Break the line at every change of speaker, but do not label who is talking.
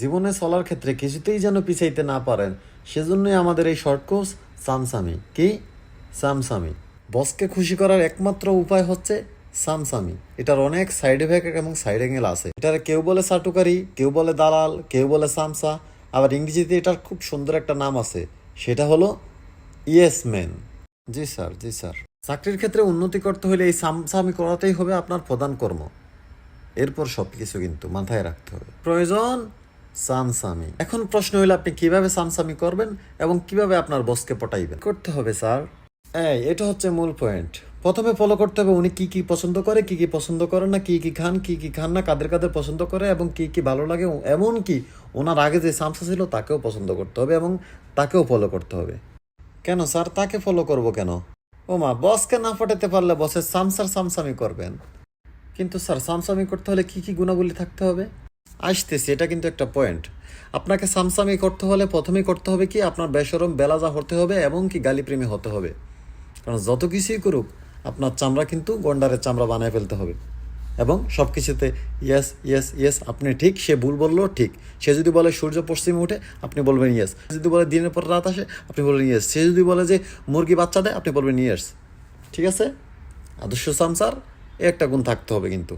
জীবনে চলার ক্ষেত্রে কিছুতেই যেন পিছাইতে না পারেন, সেজন্যই আমাদের এই শর্ট কোর্স সামসামি। কি? সামসামি। বসকে খুশি করার একমাত্র উপায় হচ্ছে সামসামি। এটার অনেক সাইড এফেক্ট এবং সাইড অ্যাঙ্গেল আছে। এটার কেউ বলে সাটুকারি, কেউ বলে দালাল, কেউ বলে সামসা। আবার ইংরেজিতে এটার খুব সুন্দর একটা নাম আছে, সেটা হলো yes man ji sir ji sir চাকরির ক্ষেত্রে উন্নতি করতে হলে এই সামসামি করাতেই হবে আপনার প্রধান কর্ম। এরপর সব কিছু কিন্তু মাথায় রাখতে হবে। প্রয়োজন সামসামি এখন প্রশ্ন হলো আপনি কীভাবে সামসামি করবেন এবং কীভাবে আপনার বসকে পটাইবেন? করতে হবে, স্যার। এই, এটা হচ্ছে মূল পয়েন্ট। প্রথমে ফলো করতে হবে উনি কি কি পছন্দ করে, কি কি পছন্দ করে না, কি কি খান, কি কি খান না, কাদের কাদের পছন্দ করে এবং কি কি ভালো লাগে, এমন কি ওনার আগে যে সামসা ছিল তাকেও পছন্দ করতে হবে এবং তাকেও ফলো করতে হবে। কেন, স্যার, তাকে ফলো করব কেন? ও মা, বসকে না পটাতে পারলে বসের সামসার সামসামি করবেন। কিন্তু, স্যার সামসামি করতে হলে কি কি গুণাবলী থাকতে হবে? আসতেছি, এটা কিন্তু একটা পয়েন্ট আপনাকে সামসামি করতে হলে প্রথমেই করতে হবে কি, আপনার বেসরম বেলাজা হতে হবে এবং কি গালিপ্রেমী হতে হবে। কারণ যত কিছুই করুক, আপনার চামড়া কিন্তু গন্ডারের চামড়া বানায় ফেলতে হবে। এবং সব কিছুতে ইয়েস ইয়েস ইয়েস আপনি ঠিক, সে ভুল বললেও ঠিক। সে যদি বলে সূর্য পশ্চিমে উঠে, আপনি বলবেন ইয়েস যদি বলে দিনের পর রাত আসে, আপনি বলবেন ইয়েস সে যদি বলে যে মুরগি বাচ্চা দেয়, আপনি বলবেন ইয়েস ঠিক আছে? আদর্শ সামসার, একটা গুণ থাকতে হবে কিন্তু।